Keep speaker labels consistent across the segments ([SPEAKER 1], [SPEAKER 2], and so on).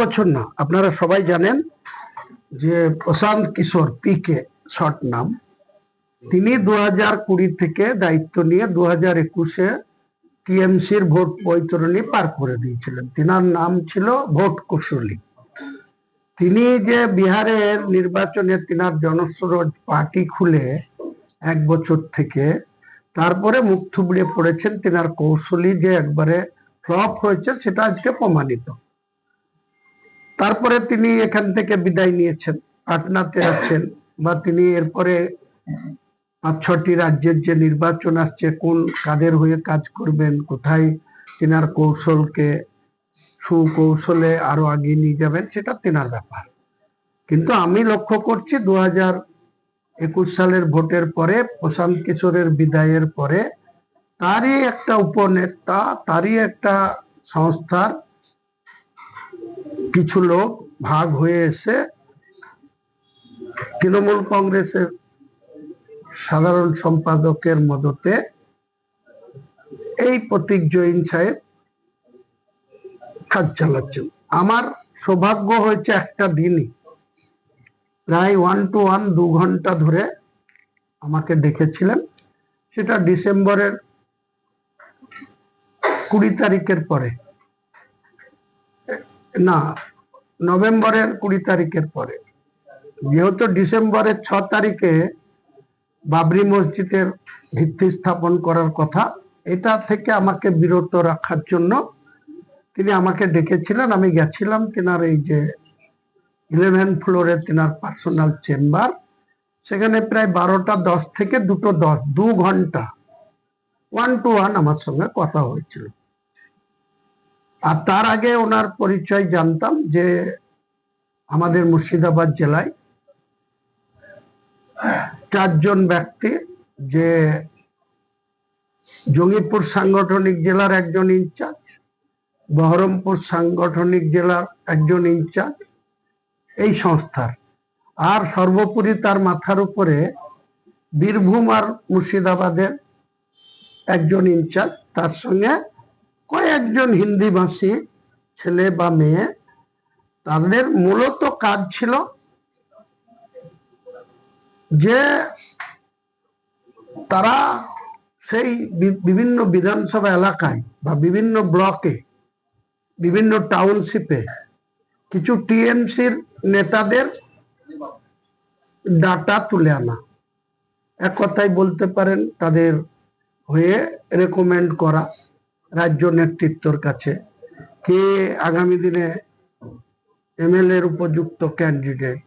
[SPEAKER 1] বছর না, আপনারা সবাই জানেন যে প্রশান্ত কিশোর পিকে শর্ট নাম। তিনি দু হাজার কুড়ি থেকে দায়িত্ব নিয়ে দু হাজার একুশে টিএমসির ভোট বৈতরণী পার করে দিয়েছিলেন। তিনার নাম ছিল ভোট কুশলী। তিনি যে বিহারের নির্বাচনে তিনার জনস্রোত পার্টি খুলে এক বছর থেকে, তারপরে মুখ থুবড়ে পড়েছেন, তিনার কৌশলী যে একবারে ফ্লপ হয়েছে, সেটা আজকে প্রমাণিত। তারপরে তিনি এখান থেকে বিদায় নিয়েছেন, পাটনাতে আছেন বা তিনি এরপরে পাঁচ, ছটি রাজ্যের যে নির্বাচন আসছে, কোন কাদের হয়ে কাজ করবেন, কোথায় তিনার কৌশলকে, সুকৌশলে আরও আগিয়ে নিয়ে যাবেন, সেটা তেনার ব্যাপার। কিন্তু আমি লক্ষ্য করছি দু হাজার একুশ সালের ভোটের পরে, প্রশান্ত কিশোরের বিদায়ের পরে, তারই একটা উপনেতা, তারই একটা সংস্থার কিছু লোক ভাগ হয়ে এসে তৃণমূল কংগ্রেসের সাধারণ সম্পাদকের মদতে এই প্রতীক জৈন সাহেব কাজ চালাচ্ছেন। আমার সৌভাগ্য হয়েছে একটা দিনই। প্রায় ওয়ান টু ওয়ান দু ঘণ্টা ধরে আমাকে দেখেছিলেন। সেটা ডিসেম্বরের কুড়ি তারিখের পরে। না নভেম্বরের কুড়ি তারিখের পরে। যেহেতু ডিসেম্বরের ছ তারিখে বাবরি মসজিদের ভিত্তি স্থাপন করার কথা, এটা থেকে আমাকে বিরত রাখার জন্য তিনি আমাকে ডেকেছিলেন। আমি গেছিলাম তিনার এই যে ইলেভেন ফ্লোরে তিনার পার্সোনাল চেম্বার সেখানে প্রায় বারোটা দশ থেকে দুটো দশ, দু ঘণ্টা ওয়ান টু ওয়ান আমার সঙ্গে কথা হয়েছিল। আর তার আগে ওনার পরিচয় জানতাম যে আমাদের মুর্শিদাবাদ জেলায় চারজন ব্যক্তি যে জঙ্গিপুর সাংগঠনিক জেলার একজন ইনচার্জ, বহরমপুর সাংগঠনিক জেলার একজন ইনচার্জ এই সংস্থার। আর সর্বোপরি তার মাথার উপরে বীরভূম আর মুর্শিদাবাদের একজন ইনচার্জ, তার সঙ্গে কয়েকজন হিন্দি ভাষী ছেলে বা মেয়ে, তাদের মূলত কাজ ছিল যে তারা সেই বিভিন্ন বিধানসভা এলাকায় বা বিভিন্ন ব্লকে, বিভিন্ন টাউনশিপে কিছু টিএমসির নেতাদের ডাটা তুলে আনা। এক কথায় বলতে পারেন, তাদের হয়ে রেকমেন্ড করা। রাজ্য নেতৃত্বর কাছে কে আগামী দিনে এমএলএ এর উপযুক্ত ক্যান্ডিডেট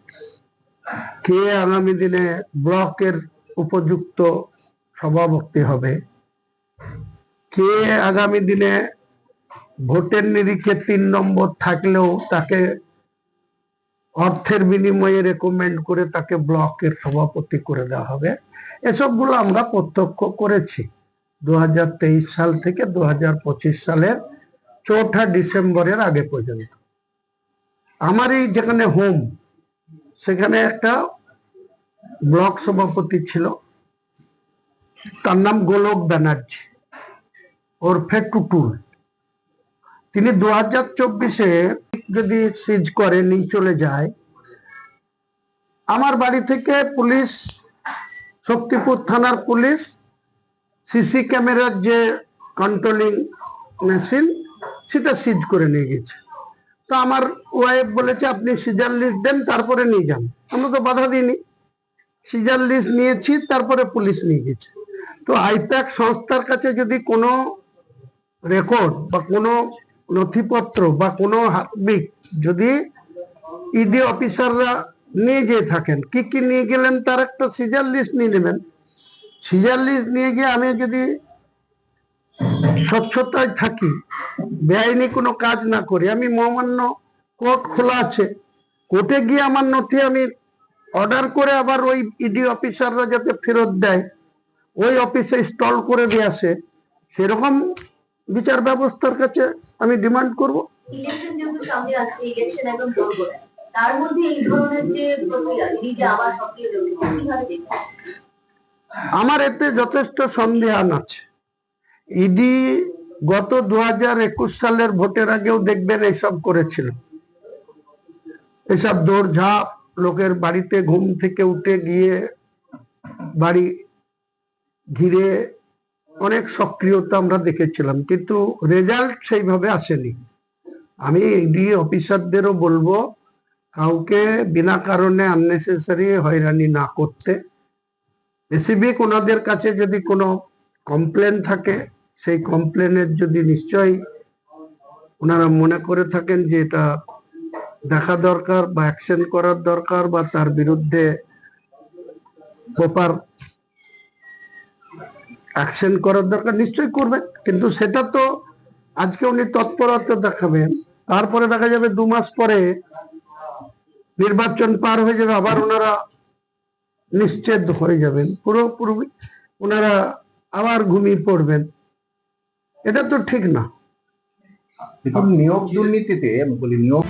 [SPEAKER 1] কে আগামী দিনে ব্লকের উপযুক্ত সভাপতি হবে? কে আগামী দিনে ভোটের নিরিখে তিন নম্বর থাকলেও তাকে অর্থের বিনিময়ে রেকমেন্ড করে তাকে ব্লকের সভাপতি করে দেওয়া হবে? এসবগুলো আমরা প্রত্যক্ষ করেছি। দু হাজার তেইশ সাল থেকে দু হাজার পঁচিশ সালের চৌঠা ডিসেম্বরের আগে পর্যন্ত। আমার এই যেখানে হোম সেখানে একটা ব্লক সভাপতি ছিল। তার নাম গোলক ব্যানার্জি, ওরফে টুটুল। তিনি দু হাজার চব্বিশে যদি সিজ করে, নিয়ে চলে যায়, আমার বাড়ি থেকে পুলিশ, শক্তিপুর থানার পুলিশ সিসি ক্যামেরার যে কন্ট্রোলিং মেশিন সেটা সিজ করে নিয়ে গেছে। তো আমার ওয়াইফ বলেছে, আপনি সিজার লিস্ট দেন, তারপরে নিয়ে যান। আমরা তো বাধা দিইনি। সিজার লিস্ট নিয়েছি, তারপরে পুলিশ নিয়ে গেছে। তো আইপ্যাক সংস্থার কাছে যদি কোনো রেকর্ড বা কোনো নথিপত্র বা কোনো হার্টবিট যদি ইডি অফিসাররা নিয়ে যেয়ে থাকেন, কি কি নিয়ে গেলেন, তার একটা সিজার লিস্ট নিয়ে নেবেন। লিস্ট নিয়ে গিয়ে আমি যদি স্বচ্ছতায় থাকি, বেআইনি কোনো কাজ না করি, আমি মহামান্য কোর্ট খোলা আছে, কোর্টে গিয়ে আমার নথি আমি অর্ডার করে আবার ওই ইডি অফিসাররা যাতে ফেরত দেয়, ওই অফিসে স্টল করে দিয়ে আসে, সেরকম বিচার ব্যবস্থার কাছে আমি ডিমান্ড করব।
[SPEAKER 2] তার মধ্যে এই ধরনের যে প্রক্রিয়া যে আবার সক্রিয় কীভাবে দেখছেন?
[SPEAKER 1] আমার এতে যথেষ্ট সন্দেহান আছে। ইডি গত দু হাজার একুশ সালের ভোটের আগেও দেখবেন এইসব করেছিল। এসব দৌড়ঝাঁপ, লোকের বাড়িতে ঘুম থেকে উঠে গিয়ে বাড়ি ঘিরে অনেক সক্রিয়তা আমরা দেখেছিলাম, কিন্তু রেজাল্ট সেইভাবে আসেনি। আমি ইডি অফিসারদেরও বলব, কাউকে বিনা কারণে আননেসেসারি হয়রানি না করতে। স্পেসিফিক ওনাদের কাছে যদি কোনো কমপ্লেন থাকে, সেই কমপ্লেনের যদি নিশ্চয়ই ওনারা মনে করে থাকেন যে এটা দেখা দরকার বা অ্যাকশন করার দরকার বা তার বিরুদ্ধে প্রপার অ্যাকশন করার দরকার নিশ্চয়ই করবেন কিন্তু সেটা তো আজকে উনি তৎপরতা দেখাবেন, তারপরে দেখা যাবে দু মাস পরে নির্বাচন পার হয়ে যাবে, আবার ওনারা নিশ্চেদ হয়ে যাবেন। পুরোপুরি ওনারা আবার ঘুমিয়ে পড়বেন। এটা তো ঠিক না।
[SPEAKER 3] নিয়োগ দুর্নীতিতে বলি নিয়োগ